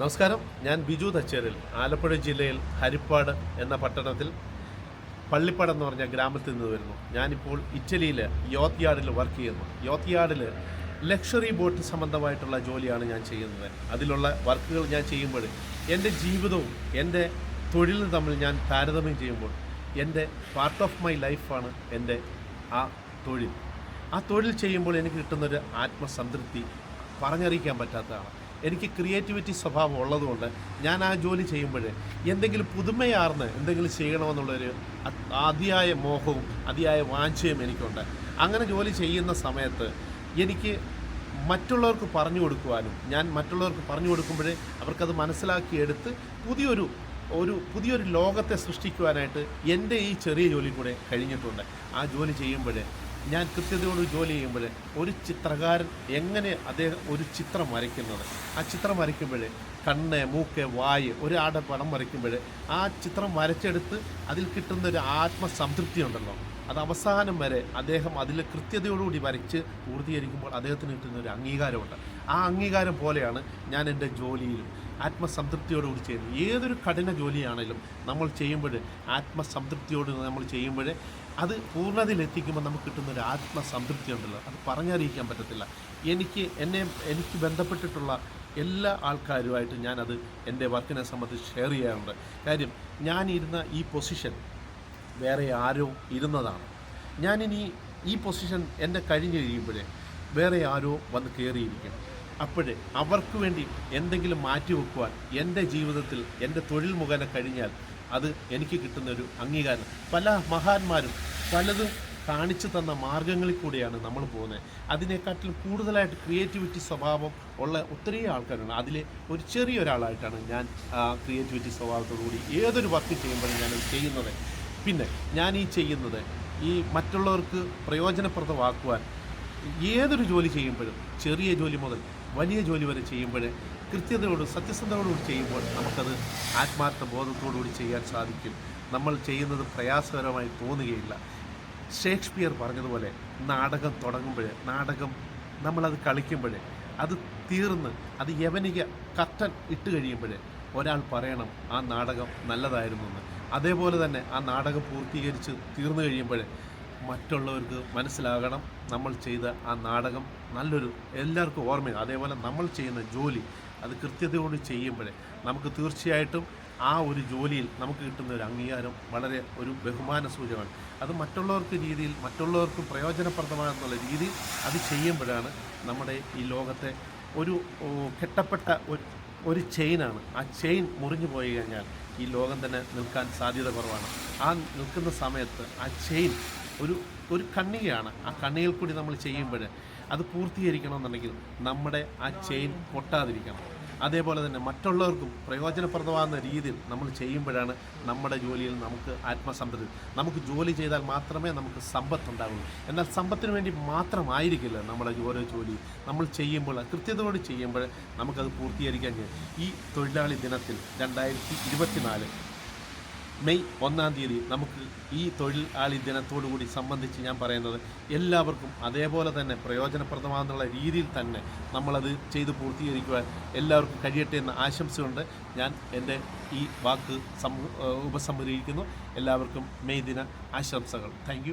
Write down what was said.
നമസ്കാരം. ഞാൻ ബിജു തച്ചേരിൽ ആലപ്പുഴ ജില്ലയിൽ ഹരിപ്പാട് എന്ന പട്ടണത്തിൽ പള്ളിപ്പാട് എന്ന് പറഞ്ഞ ഗ്രാമത്തിൽ നിന്ന് വരുന്നു. ഞാനിപ്പോൾ ഇറ്റലിയിൽ യോത്ത് യാർഡിൽ വർക്ക് ചെയ്യുന്നു. യോത്ത് യാർഡിൽ ലക്ഷറി ബോട്ട് സംബന്ധമായിട്ടുള്ള ജോലിയാണ് ഞാൻ ചെയ്യുന്നത്. അതിലുള്ള വർക്കുകൾ ഞാൻ ചെയ്യുമ്പോൾ എന്റെ ജീവിതവും എന്റെ തൊഴിലും തമ്മിൽ ഞാൻ താരതമ്യം ചെയ്യുമ്പോൾ എന്റെ പാർട്ട് ഓഫ് മൈ ലൈഫാണ് എന്റെ ആ തൊഴിൽ. ആ തൊഴിൽ ചെയ്യുമ്പോൾ എനിക്ക് കിട്ടുന്നൊരു ആത്മസംതൃപ്തി പറഞ്ഞറിയിക്കാൻ പറ്റാത്തതാണ്. എനിക്ക് ക്രിയേറ്റിവിറ്റി സ്വഭാവം ഉള്ളതുകൊണ്ട് ഞാൻ ആ ജോലി ചെയ്യുമ്പോൾ എന്തെങ്കിലും പുതുമയാർന്ന് എന്തെങ്കിലും ചെയ്യണമെന്നുള്ളൊരു അതിയായ മോഹവും അതിയായ വാഞ്ചയും എനിക്കുണ്ട്. അങ്ങനെ ജോലി ചെയ്യുന്ന സമയത്ത് എനിക്ക് മറ്റുള്ളവർക്ക് പറഞ്ഞു കൊടുക്കുവാനും ഞാൻ മറ്റുള്ളവർക്ക് പറഞ്ഞു കൊടുക്കുമ്പോഴേ അവർക്കത് മനസ്സിലാക്കിയെടുത്ത് പുതിയൊരു ഒരു പുതിയൊരു ലോകത്തെ സൃഷ്ടിക്കുവാനായിട്ട് എന്റെ ഈ ചെറിയ ജോലി കൂടെ കഴിഞ്ഞിട്ടുണ്ട്. ആ ജോലി ചെയ്യുമ്പോൾ ഞാൻ കൃത്യതയോട് ജോലി ചെയ്യുമ്പോൾ ഒരു ചിത്രകാരൻ എങ്ങനെ അദ്ദേഹം ഒരു ചിത്രം വരയ്ക്കുന്നത്? ആ ചിത്രം വരയ്ക്കുമ്പോൾ കണ്ണ് മൂക്ക് വായ് ഒരാളുടെ പടം വരയ്ക്കുമ്പോൾ ആ ചിത്രം വരച്ചെടുത്ത് അതിൽ കിട്ടുന്ന ഒരു ആത്മസംതൃപ്തി ഉണ്ടല്ലോ. അത് അവസാനം വരെ അദ്ദേഹം അതിൽ കൃത്യതയോടുകൂടി വരച്ച് പൂർത്തീകരിക്കുമ്പോൾ അദ്ദേഹത്തിന് കിട്ടുന്ന ഒരു അംഗീകാരമുണ്ട്. ആ അംഗീകാരം പോലെയാണ് ഞാൻ എന്റെ ജോലിയിലും ആത്മസംതൃപ്തിയോടുകൂടി ചെയ്യുന്നത്. ഏതൊരു കഠിന ജോലിയാണെങ്കിലും നമ്മൾ ചെയ്യുമ്പോൾ ആത്മസംതൃപ്തിയോട് നമ്മൾ ചെയ്യുമ്പോൾ അത് പൂർണതയിലെത്തിക്കുമ്പോൾ നമുക്ക് കിട്ടുന്ന ഒരു ആത്മസംതൃപ്തി ഉണ്ടല്ലോ. അത് പറഞ്ഞറിയിക്കാൻ പറ്റത്തില്ല. എനിക്ക് എന്നെ എനിക്ക് ബന്ധപ്പെട്ടിട്ടുള്ള എല്ലാ ആൾക്കാരുമായിട്ട് ഞാനത് എന്റെ വർക്കിനെ സംബന്ധിച്ച് ഷെയർ ചെയ്യാറുണ്ട്. കാര്യം ഞാനിരുന്ന ഈ പൊസിഷൻ വേറെ ആരോ ഇരുന്നതാണ്. ഞാനിനി ഈ പൊസിഷൻ എന്റെ കഴിഞ്ഞ് കഴിയുമ്പോഴേ വേറെ ആരോ വന്ന് കയറിയിരിക്കും അപ്പോഴേ അവർക്ക് വേണ്ടി എന്തെങ്കിലും മാറ്റി വെക്കുവാൻ എന്റെ ജീവിതത്തിൽ എന്റെ തൊഴിൽ മുഖേന കഴിഞ്ഞാൽ അത് എനിക്ക് കിട്ടുന്ന ഒരു അംഗീകാരം. പല മഹാന്മാരും പലതും കാണിച്ചു തന്ന മാർഗങ്ങളിൽ കൂടിയാണ് നമ്മൾ പോകുന്നത്. അതിനെക്കാട്ടിലും കൂടുതലായിട്ട് ക്രിയേറ്റിവിറ്റി സ്വഭാവം ഉള്ള ഒത്തിരി ആൾക്കാരാണ് അതിലെ ഒരു ചെറിയ ചെറിയൊരാളായിട്ടാണ് ഞാൻ ക്രിയേറ്റിവിറ്റി സ്വഭാവത്തോടുകൂടി ഏതൊരു വർക്ക് ചെയ്യുമ്പോഴും ഞാനത് ചെയ്യുന്നത്. പിന്നെ ഞാൻ ഈ ചെയ്യുന്നത് ഈ മറ്റുള്ളവർക്ക് പ്രയോജനപ്രദമാക്കുവാൻ ഏതൊരു ജോലി ചെയ്യുമ്പോഴും ചെറിയ ജോലി മുതൽ വലിയ ജോലി വരെ ചെയ്യുമ്പോൾ കൃത്യതയോട് സത്യസന്ധതയോടുകൂടി ചെയ്യുമ്പോൾ നമുക്കത് ആത്മാർത്ഥ ബോധത്തോടുകൂടി ചെയ്യാൻ സാധിക്കും. നമ്മൾ ചെയ്യുന്നത് പ്രയാസകരമായി തോന്നുകയില്ല. ഷേക്സ്പിയർ പറഞ്ഞതുപോലെ നാടകം തുടങ്ങുമ്പോൾ നാടകം നമ്മളത് കളിക്കുമ്പോൾ അത് തീർന്ന് അത് യവനിക കട്ടൻ ഇട്ട് കഴിയുമ്പോൾ ഒരാൾ പറയണം ആ നാടകം നല്ലതായിരുന്നു എന്ന്. അതേപോലെ തന്നെ ആ നാടകം പൂർത്തീകരിച്ച് തീർന്നു കഴിയുമ്പോൾ മറ്റുള്ളവർക്ക് മനസ്സിലാകണം നമ്മൾ ചെയ്ത ആ നാടകം. നല്ലൊരു എല്ലാവർക്കും ഓർമ്മയാണ്. അതേപോലെ നമ്മൾ ചെയ്യുന്ന ജോലി അത് കൃത്യതയോട് ചെയ്യുമ്പോഴേ നമുക്ക് തീർച്ചയായിട്ടും ആ ഒരു ജോലിയിൽ നമുക്ക് കിട്ടുന്ന ഒരു അംഗീകാരം വളരെ ഒരു ബഹുമാന സൂചകമാണ് അത് മറ്റുള്ളവർക്ക് രീതിയിൽ മറ്റുള്ളവർക്ക് പ്രയോജനപ്രദമാണെന്നുള്ള രീതിയിൽ അത് ചെയ്യുമ്പോഴാണ് നമ്മുടെ ഈ ലോകത്തെ ഒരു കെട്ടപ്പെട്ട ഒരു ഒരു ചെയിനാണ്. ആ ചെയിൻ മുറിഞ്ഞു പോയി കഴിഞ്ഞാൽ ഈ ലോകം തന്നെ നിൽക്കാൻ സാധ്യത കുറവാണ്. ആ നിൽക്കുന്ന സമയത്ത് ആ ചെയിൻ ഒരു ഒരു കണ്ണികയാണ്. ആ കണ്ണിയിൽ കൂടി നമ്മൾ ചെയ്യുമ്പോൾ അത് പൂർത്തീകരിക്കണമെന്നുണ്ടെങ്കിൽ നമ്മുടെ ആ ചെയിൻ പൊട്ടാതിരിക്കണം. അതേപോലെ തന്നെ മറ്റുള്ളവർക്കും പ്രയോജനപ്രദമാകുന്ന രീതിയിൽ നമ്മൾ ചെയ്യുമ്പോഴാണ് നമ്മുടെ ജോലിയിൽ നമുക്ക് ആത്മസംതൃപ്തി. നമുക്ക് ജോലി ചെയ്താൽ മാത്രമേ നമുക്ക് സമ്പത്ത് ഉണ്ടാകുള്ളൂ എന്നാൽ സമ്പത്തിന് വേണ്ടി മാത്രമായിരിക്കില്ല നമ്മുടെ ഓരോ ജോലി. നമ്മൾ ചെയ്യുമ്പോൾ കൃത്യതയോട് ചെയ്യുമ്പോൾ നമുക്കത് പൂർത്തീകരിക്കാൻ കഴിയും. ഈ തൊഴിലാളി ദിനത്തിൽ രണ്ടായിരത്തി മെയ് ഒന്നാം തീയതി നമുക്ക് ഈ തൊഴിൽ ആളി ദിനത്തോടുകൂടി സംബന്ധിച്ച് ഞാൻ പറയുന്നത് എല്ലാവർക്കും അതേപോലെ തന്നെ പ്രയോജനപ്രദമാകുന്നുള്ള രീതിയിൽ തന്നെ നമ്മളത് ചെയ്ത് പൂർത്തീകരിക്കുവാൻ എല്ലാവർക്കും കഴിയട്ടെ എന്ന ആശംസയുണ്ട്. ഞാൻ എന്റെ ഈ വാക്ക് സം ഉപസംഹരിക്കുന്നു. എല്ലാവർക്കും മെയ് ദിന ആശംസകൾ. താങ്ക്